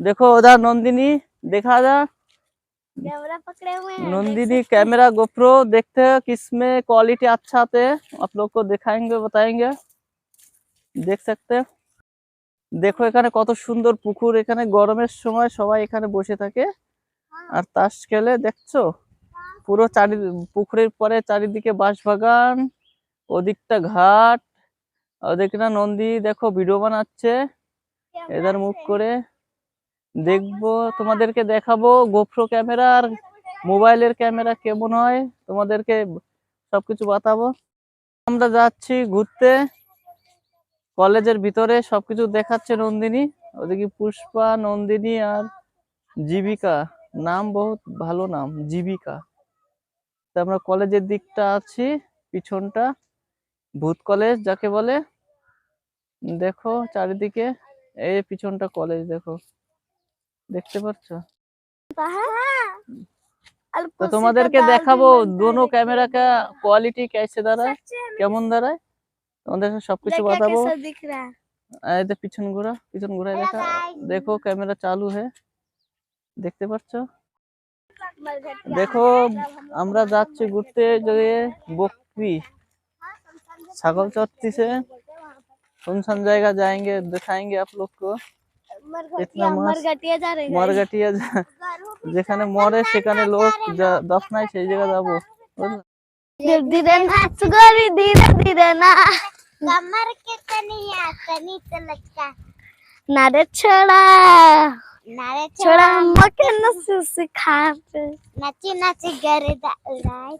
देखो उधर नंदिनी देखा जा कैमरा पकड़े हुए हैं नंदिनी कैमरा गोप्रो देखते हैं किसमें क्वालिटी अच्छा आते हैं आप लोग को दिखाएंगे बताएंगे দেখ सकते हैं। দেখো এখানে কত সুন্দর পুকুর এখানে গরমের সময় সবাই এখানে বসে থাকে আর তাস খেলে দেখছো পুরো চারি পুকুরের পরে চারিদিকে বাঁশবাগান ওদিকটা ঘাট ওদিকে না নন্দী দেখো ভিডিও বানাচ্ছে এদের মুখ করে দেখব, তোমাদেরকে দেখাবো গোপ্রো ক্যামেরা আর মোবাইলের ক্যামেরা কেমন হয়, তোমাদেরকে সবকিছু বাতাবো। আমরা যাচ্ছি ঘুরতে, কলেজের ভিতরে সবকিছু দেখাচ্ছে নন্দিনী, ওদিকে পুষ্পা, নন্দিনী আর জীবিকা। নাম বহুত ভালো নাম, জীবিকা। তা আমরা কলেজের দিকটা আছি, পিছনটা ভূত কলেজ যাকে বলে। দেখো চারিদিকে, এই পিছনটা কলেজ, দেখো। দেখতে পাচ্ছ তো তোমাদেরকে দেখাবো দোনো ক্যামেরা का क्वालिटी कैसे দাঁড়ায় কেমন দাঁড়ায় তোমাদের সবকিছু বাতাবো कैसा दिख रहा है এই যে পিছন ঘোরা পিছন ঘোরায় দেখা দেখো ক্যামেরা চালু है দেখতে পাচ্ছ দেখো আমরা যাচ্ছি ঘুরতে যে বকরি ছাগল চড়তিছে सुनसान জায়গা जाएंगे दिखाएंगे आप लोग को মরগাটিয়া যা- যেখানে মরে সেখানে লোক যা- দফনায় সেই জায়গা যাবো বুঝলে? धीरे धीरे नाच गोरी धीरे धीरे ना कमर के तनिया तनी तलका नारे छोड़ा नारे छोड़ा मके नस सिखा नाची नाची गर्दा उड़ाए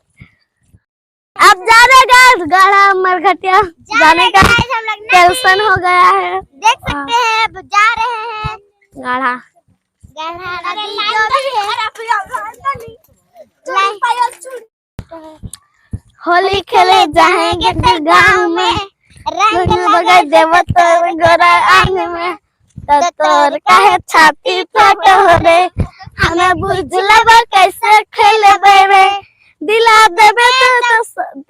अब जा रहे गाइस गाड़ा मरघटिया जाने का टेंशन हो गया है। देख सकते हैं। जा रहे हैं। गाढ़ा। होली खेले जाएँगे तो गाँव में। रंग गोरा आंग में। तो तोर काहे छाती फट हो रे। हमें बुझलबा कैसे खेले रे? दिला देबे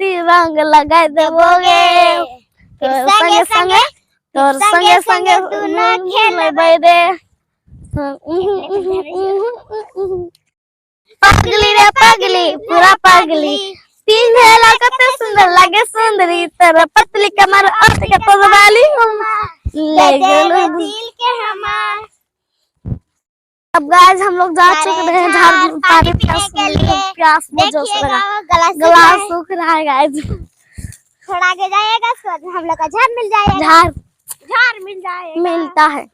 तो तो सती रंग लगा देबोगे तोर संगे संगे तोर संगे संगे खेले रे पगली रे पगली पूरा पगली. भेला कते सुंदर लगे सुंदरी. तेरा पतली कमर और के तो वाली ले गेलो दिल के हमार. अब गाइस हम लोग जा चुके हैं झाड़ पानी प्यास प्यास से लगा। गला सूख रहा है। गाइस थोड़ा आगे जाएगा तो हम लोग का झाड़ मिल जाएगा। झाड़। झाड़ मिल जाएगा। मिलता है।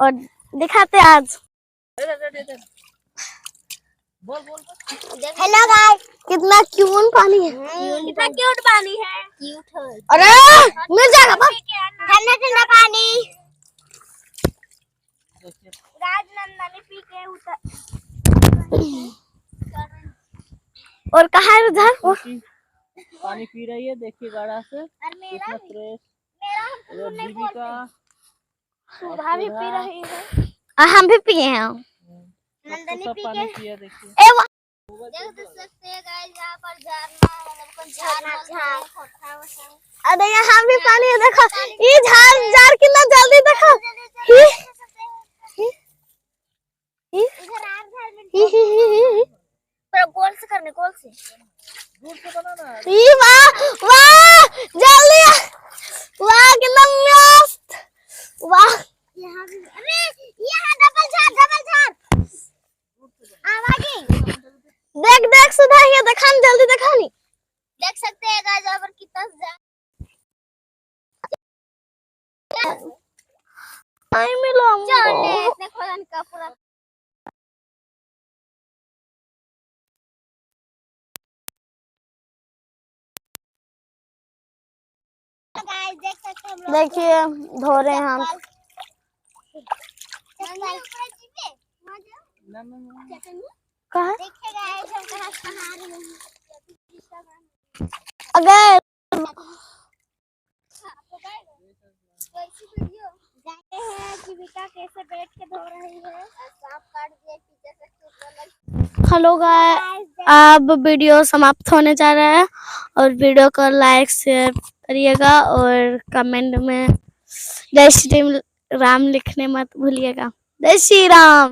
और दिखाते हैं आज। हेलो गाइस कितना क्यूट पानी है। कितना क्यूट पानी है। क्यूट है। अरे मिल जाएगा बस। ठंडा ठंडा पानी। राजनंदनी पी के उतर। और कहा है वो पानी पी रही है देखिए गाड़ा से। और मेरा फ्रेश मेरा सुबह भी पी रही है। हम भी पिए हैं। नंदनी पी के देखिए। ए वाह देख सकते हैं गाइस यहाँ पर झरना है हमको झरना झरना अरे यहाँ भी पानी है देखो। ये झाड़ झाड़ कितना जल्दी देखो ही, ही, ही, इधर आर घर में ही, ही, ही, ही, पर गोल से करने गोल से। दूर से बनाना है वाह वाह जल्दी। वाह कितना मस्त। वाह। यहाँ अरे यहाँ डबल झाड़ डबल झाड़ आवाज़ देख देख सुधा ये देखा जल्दी देखा नहीं। देख सकते हैं गाइस यहाँ पर कितना झाड़ आई मिलो चढ़ने हमको। इतने खोलन का पूरा देखिए धो रहे हैं हम। कहा? अगर हेलो गाइस अब वीडियो समाप्त होने जा रहा है और वीडियो को लाइक, शेयर करिएगा और कमेंट में जय श्री राम लिखने मत भूलिएगा। जय श्री राम।